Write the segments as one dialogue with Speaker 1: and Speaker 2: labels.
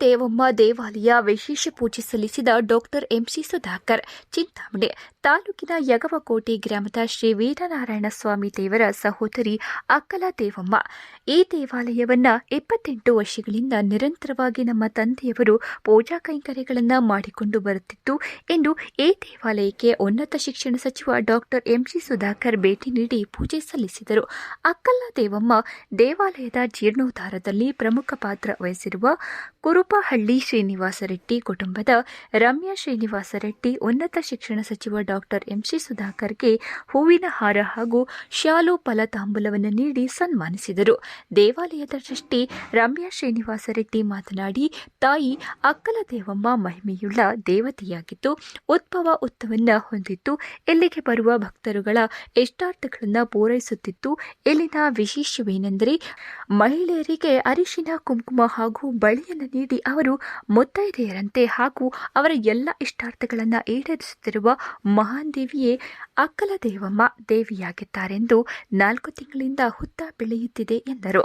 Speaker 1: ದೇವಮ್ಮ ದೇವಾಲಯ ವಿಶೇಷ ಪೂಜೆ ಸಲ್ಲಿಸಿದ ಡಾಕ್ಟರ್ ಎಂಸಿ ಸುಧಾಕರ್, ಚಿಂತಾಮಣಿ ತಾಲೂಕಿನ ಯಗವಕೋಟೆ ಗ್ರಾಮದ ಶ್ರೀ ವೀರನಾರಾಯಣ ಸ್ವಾಮಿ ದೇವರ ಸಹೋದರಿ ಅಕ್ಕಲ ದೇವಮ್ಮ. ಈ ದೇವಾಲಯವನ್ನ ಇಪ್ಪತ್ತೆಂಟು ವರ್ಷಗಳಿಂದ ನಿರಂತರವಾಗಿ ನಮ್ಮ ತಂದೆಯವರು ಪೂಜಾ ಕೈಂಕರ್ಯಗಳನ್ನು ಮಾಡಿಕೊಂಡು ಬರುತ್ತಿತ್ತು ಎಂದು ಈ ದೇವಾಲಯಕ್ಕೆ ಉನ್ನತ ಶಿಕ್ಷಣ ಸಚಿವ ಡಾಕ್ಟರ್ ಎಂಸಿ ಸುಧಾಕರ್ ಭೇಟಿ ನೀಡಿ ಪೂಜೆ ಸಲ್ಲಿಸಿದರು. ಅಕ್ಕಲ ದೇವಮ್ಮ ದೇವಾಲಯದ ಜೀರ್ಣೋದ್ಧಾರದಲ್ಲಿ ಪ್ರಮುಖ ಪಾತ್ರ ವಹಿಸಿರುವ ಕುರುಪಹಳ್ಳಿ ಶ್ರೀನಿವಾಸ ರೆಡ್ಡಿ ಕುಟುಂಬದ ರಮ್ಯಾ ಶ್ರೀನಿವಾಸ ರೆಡ್ಡಿ ಉನ್ನತ ಶಿಕ್ಷಣ ಸಚಿವ ಡಾಕ್ಟರ್ ಎಂಸಿ ಸುಧಾಕರ್ಗೆ ಹೂವಿನ ಹಾರ ಹಾಗೂ ಶಾಲು ಫಲತಾಂಬೂಲವನ್ನು ನೀಡಿ ಸನ್ಮಾನಿಸಿದರು. ದೇವಾಲಯದ ಟ್ರಸ್ಟಿ ರಮ್ಯಾ ಶ್ರೀನಿವಾಸ ರೆಡ್ಡಿ ಮಾತನಾಡಿ, ತಾಯಿ ಅಕ್ಕಲ ದೇವಮ್ಮ ಮಹಿಮೆಯುಳ್ಳ ದೇವತೆಯಾಗಿದ್ದು, ಉದ್ಭವ ಉತ್ತವನ್ನ ಹೊಂದಿದ್ದು, ಇಲ್ಲಿಗೆ ಬರುವ ಭಕ್ತರುಗಳ ಇಷ್ಟಾರ್ಥಗಳನ್ನು ಪೂರೈಸುತ್ತಿತ್ತು ಇಲ್ಲಿನ ವಿಶೇಷವೇನೆಂದರೆ ಮಹಿಳೆಯರಿಗೆ ಅರಿಶಿನ, ಕುಂಕುಮ ಹಾಗೂ ಬಳಿಯನ್ನು ನೀಡಿ ಅವರು ಮುತ್ತೈದೆಯರಂತೆ ಹಾಗೂ ಅವರ ಎಲ್ಲ ಇಷ್ಟಾರ್ಥಗಳನ್ನು ಈಡೇರಿಸುತ್ತಿರುವ ಮಹಾನ್ ದೇವಿಯೇ ಅಕ್ಕಲ ದೇವಮ್ಮ ದೇವಿಯಾಗಿದ್ದಾರೆಂದು ನಾಲ್ಕು ತಿಂಗಳಿಂದ ಹುತ್ತ ಬೆಳೆಯುತ್ತಿದೆ ಎಂದರು.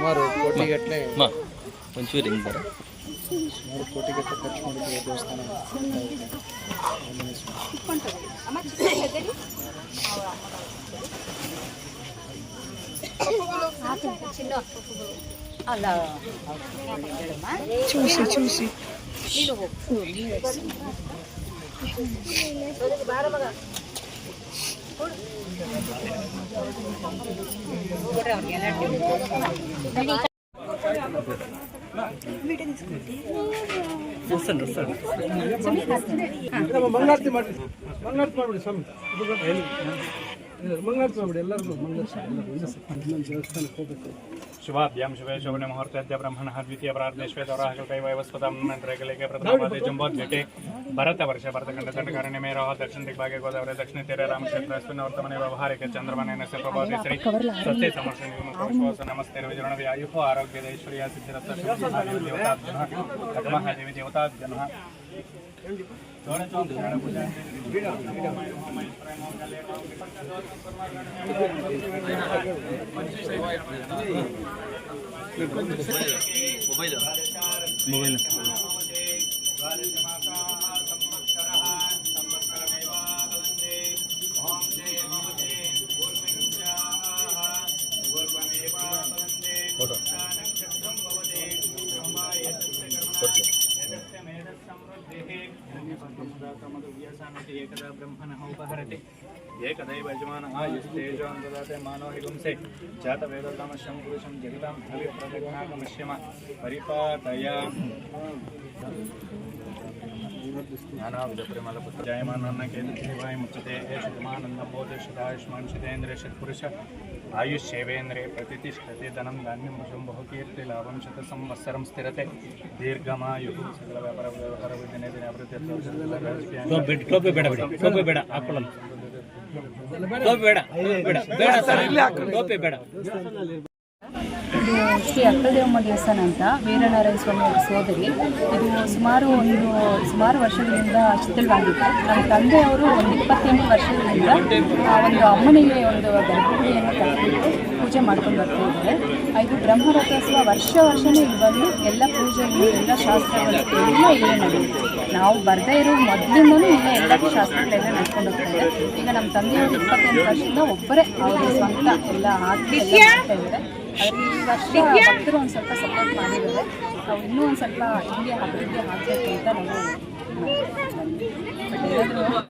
Speaker 2: ಸುಮಾರು ಕೋಟಿಗಟ್ಟಲೆ
Speaker 3: ಅಮ್ಮ ಒಂಚೂರು ಹಿಂಗೆ ಬರ
Speaker 2: ಸುಮಾರು ಕೋಟಿಗಟ್ಟಲೆ ಖರ್ಚು ಮಾಡಿದ್ದೀವಿ ದೇವಸ್ಥಾನ ಆಂಜನೇಯ ಸ್ವಾಮಿ.
Speaker 4: ಮಂಗಳಾರತಿ ಮಾಡಿ ಮಂಗಳಾರತಿ ಮಾಡ್ಬಿಡಿ ಸ್ವಾಮಿ ಮಂಗಳಾರತಿ ಮಾಡ್ಬಿಡಿ ಎಲ್ಲರಿಗೂ ಮಂಗಳಾರತಿ ಎಲ್ಲರಿಗೂ ದೇವಸ್ಥಾನಕ್ಕೆ ಹೋಗ್ಬೇಕು
Speaker 5: शुभाभ्याम शुभे शोभने मुहूर्तद्य ब्रह्मणः द्वितीयपरार्धे श्वेतवराः शुकैवस्पतां त्रैकलेके प्रतापादे जम्बोद्विटे भरतवर्ष भरतखण्डतण्डकारण्य मे राह दक्षिण दिग्भागे गोदावरी दक्षिण तेरे राम क्षेत्र वर्तमान व्यवहार के चंद्रमा चन्द्रमनेन सप्रभाते श्री सत्य समर्षणिमुखोष नमस्ते विजरणव्यायुः आरोग्यदैश्वर्या सिद्धिरत्न देवताभ्यः देवी देवताभ्यः
Speaker 3: ಮೊಬೈಲ್ ಮೊಬೈಲ್
Speaker 5: ब्रह्मणः उपहरति एकदैव यजमान आयुस्तेजों ददाते मानो हिगुंसे जातवेदतमश्यं पुरुषं जगतां हविप्रतिघ्नाकमश्यम परिपातया ज्ञानाविदपरिमलपुत्रजायमानन्नकेन्द्रशिवाय मुच्यते एषमानन्दबोधिषदायुष्मान् शितेन्द्रे षट्पुरुष आयुष्येवेन्द्रे प्रतिष्ठते ಆಯುಷ್ ಸೇವೆಂದ್ರೆ ಪ್ರತಿ ಧನಂ ಧಾನ್ಯಂ ಪಶುಂ ಬಹುಕೀರ್ತಿ ಲಾಭಂ
Speaker 3: ಶತ ಸಂವತ್ಸರಂ ಸ್ಥಿರತೆ ದೀರ್ಘಮಾಯು. ಸಕಲ ವ್ಯಾಪಾರ ವ್ಯವಹಾರ ದಿನೇ ದಿನ ಅಭಿವೃದ್ಧಿ ಬೇಡ ಬೇಡ ಬೇಡ ಬೇಡ ಬೇಡ.
Speaker 6: ಇದು ಶ್ರೀ ಅಕ್ಕದೇವಮ್ಮ ದೇವಸ್ಥಾನ ಅಂತ ವೀರನಾರಾಯಣ ಸ್ವಾಮಿ ಅವರ ಸೋದರಿ. ಇದು ಸುಮಾರು ಒಂದು, ಸುಮಾರು ವರ್ಷಗಳಿಂದ ಶಿಥಿಲವಾಗಿತ್ತು ನಮ್ಮ ತಂದೆಯವರು ಒಂದು ಇಪ್ಪತ್ತೆಂಟು ವರ್ಷಗಳಿಂದ ಒಂದು ಅಮ್ಮನಿಗೆ ಒಂದು ಗರ್ಭಗುಡಿಯನ್ನು ಕಟ್ಟಿಬಿಟ್ಟು ಪೂಜೆ ಮಾಡ್ಕೊಂಡು ಬರ್ತಾ ಇದ್ದಾರೆ. ಇದು ಬ್ರಹ್ಮರಥೋತ್ಸವ ವರ್ಷ ವರ್ಷವೇ ಇಲ್ಲಿ ಬಂದು ಎಲ್ಲ ಪೂಜೆಗಳು ಎಲ್ಲ ಶಾಸ್ತ್ರಗಳು ಎಲ್ಲ ಇಲ್ಲೇ ನಡೆಯುತ್ತೆ. ನಾವು ಬರದೇ ಇರೋ ಮೊದಲಿಂದನೂ ಇಲ್ಲೇ ಎಲ್ಲ ಶಾಸ್ತ್ರಗಳೆಲ್ಲ ನಡ್ಕೊಂಡು ಹೋಗ್ತಾರೆ ಈಗ ನಮ್ಮ ತಂದೆಯವರು ಇಪ್ಪತ್ತೆಂಟು ವರ್ಷದಿಂದ ಒಬ್ಬರೇ, ಅವರು ಸ್ವಂತ ಎಲ್ಲ ಹಾಕಿ ಎಲ್ಲ ಮಾಡ್ತಾ ಇದ್ದಾರೆ. ಈ ವರ್ಷ ಭಕ್ತರು ಒಂದು ಸ್ವಲ್ಪ ಸಪೋರ್ಟ್ ಮಾಡಿದ್ದಾರೆ ನಾವು ಇನ್ನೂ ಒಂದು ಸ್ವಲ್ಪ ಹಿಂಗೆ ಅಭಿವೃದ್ಧಿ ಆಗಬೇಕು ಅಂತ ನಾವು